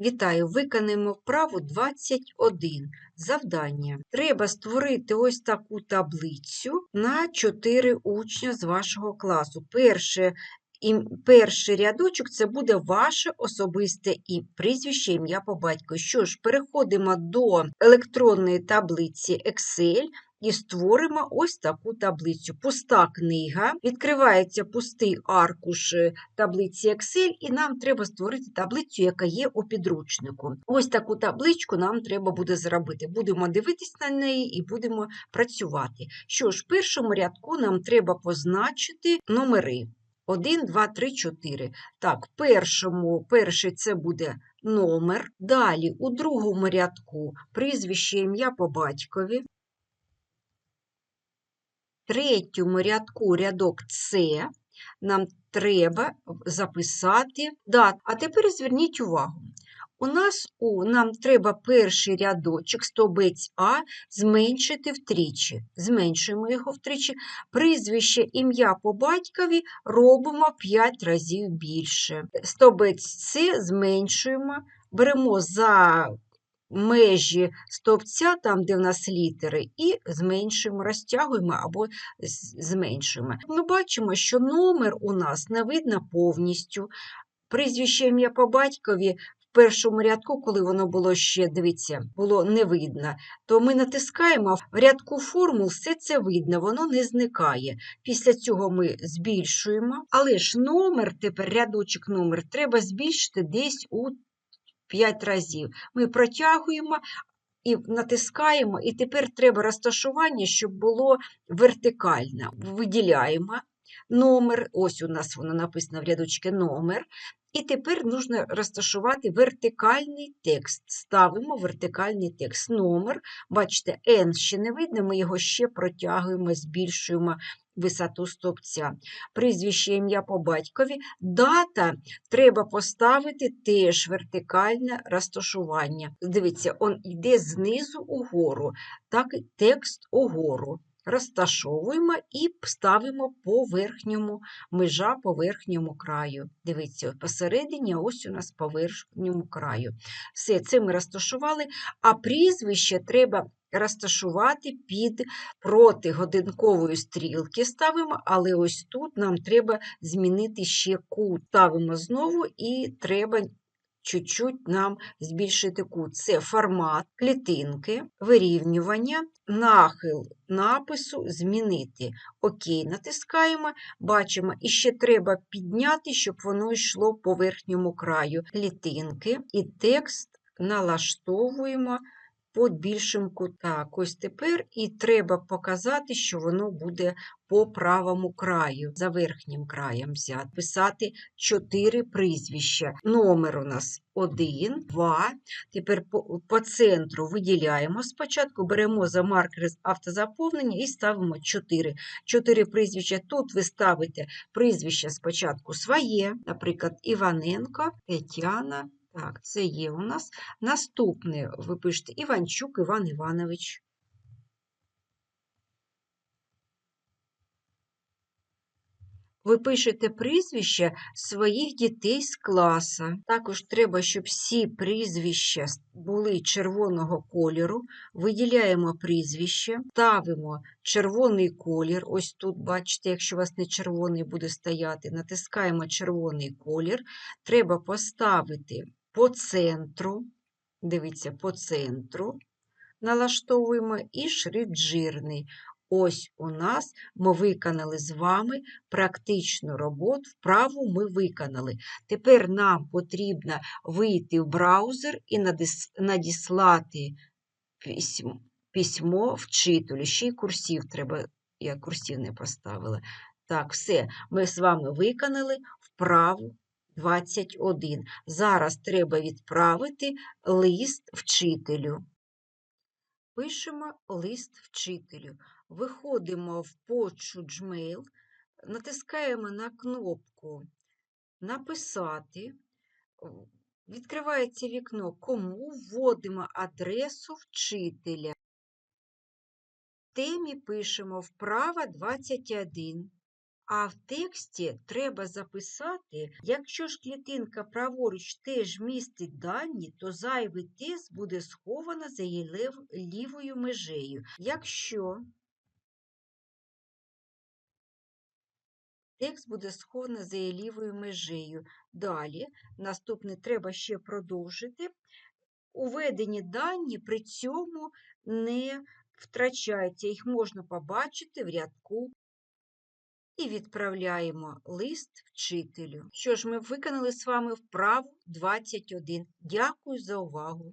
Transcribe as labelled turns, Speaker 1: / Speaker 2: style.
Speaker 1: Вітаю! Виконаємо вправу 21. Завдання. Треба створити ось таку таблицю на 4 учня з вашого класу. Перше, перший рядочок це буде ваше особисте і прізвище, ім'я по батьку. Що ж, переходимо до електронної таблиці Excel. І створимо ось таку таблицю. Пуста книга, відкривається пустий аркуш е, таблиці Excel, і нам треба створити таблицю, яка є у підручнику. Ось таку табличку нам треба буде зробити. Будемо дивитись на неї і будемо працювати. Що ж, в першому рядку нам треба позначити номери. 1, 2, 3, 4. Так, першому, перший це буде номер. Далі у другому рядку прізвище ім'я по батькові. Третьому рядку рядок С нам треба записати дату. А тепер зверніть увагу. У нас у, нам треба перший рядочок, стовбець А, зменшити втричі. Зменшуємо його втричі. Прізвище ім'я по батькові робимо 5 разів більше. Стовбець С зменшуємо, беремо за межі стовпця, там, де в нас літери, і зменшуємо, розтягуємо або зменшуємо. Ми бачимо, що номер у нас не видно повністю. Прізвище ім'я по батькові в першому рядку, коли воно було ще, дивіться, було не видно, то ми натискаємо, в рядку формул все це видно, воно не зникає. Після цього ми збільшуємо, але ж номер, тепер рядочок номер, треба збільшити десь у 5 разів. Ми протягуємо і натискаємо, і тепер треба розташування, щоб було вертикально. Виділяємо номер, ось у нас воно написано в рядочці номер. І тепер потрібно розташувати вертикальний текст. Ставимо вертикальний текст. Номер, бачите, N ще не видно, ми його ще протягуємо, збільшуємо висоту стовпця. Прізвище ім'я по батькові. Дата треба поставити теж вертикальне розташування. Дивіться, он йде знизу угору, так і текст угору. Розташовуємо і ставимо по верхньому межа по верхньому краю. Дивіться, посередині, ось у нас по верхньому краю. Все, це ми розташували, а прізвище треба розташувати під проти годинкової стрілки ставимо, але ось тут нам треба змінити ще кут. Ставимо знову і треба чуть-чуть нам збільшити кут. Це формат клітинки, вирівнювання, нахил напису змінити. Окей, натискаємо, бачимо, і ще треба підняти, щоб воно йшло по верхньому краю клітинки, і текст налаштовуємо під більшим кутом. Ось тепер і треба показати, що воно буде по правому краю, за верхнім краєм взяти. Писати 4 прізвища. Номер у нас 1, 2. Тепер по, по центру виділяємо. Спочатку беремо за маркер автозаповнення і ставимо 4. 4 прізвища. Тут ви ставите прізвище спочатку своє, наприклад, Іваненко, Тетяна. Так, це є у нас. Наступне ви пишете Іванчук Іван Іванович. Ви пишете прізвища своїх дітей з класа. Також треба, щоб всі прізвища були червоного кольору. Виділяємо прізвище, ставимо червоний колір. Ось тут, бачите, якщо у вас не червоний буде стояти, натискаємо червоний колір. Треба поставити по центру. Дивіться, по центру налаштовуємо і шрифт жирний. Ось у нас ми виконали з вами практичну роботу, вправу ми виконали. Тепер нам потрібно вийти в браузер і надіслати письмо, письмо вчителю. Ще й курсів треба, я курсів не поставила. Так, все, ми з вами виконали вправу 21. Зараз треба відправити лист вчителю. Пишемо лист вчителю. Виходимо в почту Gmail, натискаємо на кнопку Написати. Відкривається вікно Кому вводимо адресу вчителя. В темі пишемо вправа 21. А в тексті треба записати, якщо ж клітинка праворуч теж містить дані, то зайвий тест буде сховано за її лівою межею. Якщо текст буде сховано за її лівою межею. Далі, наступне треба ще продовжити. Уведені дані при цьому не втрачаються, їх можна побачити в рядку і відправляємо лист вчителю. Що ж, ми виконали з вами вправу 21. Дякую за увагу!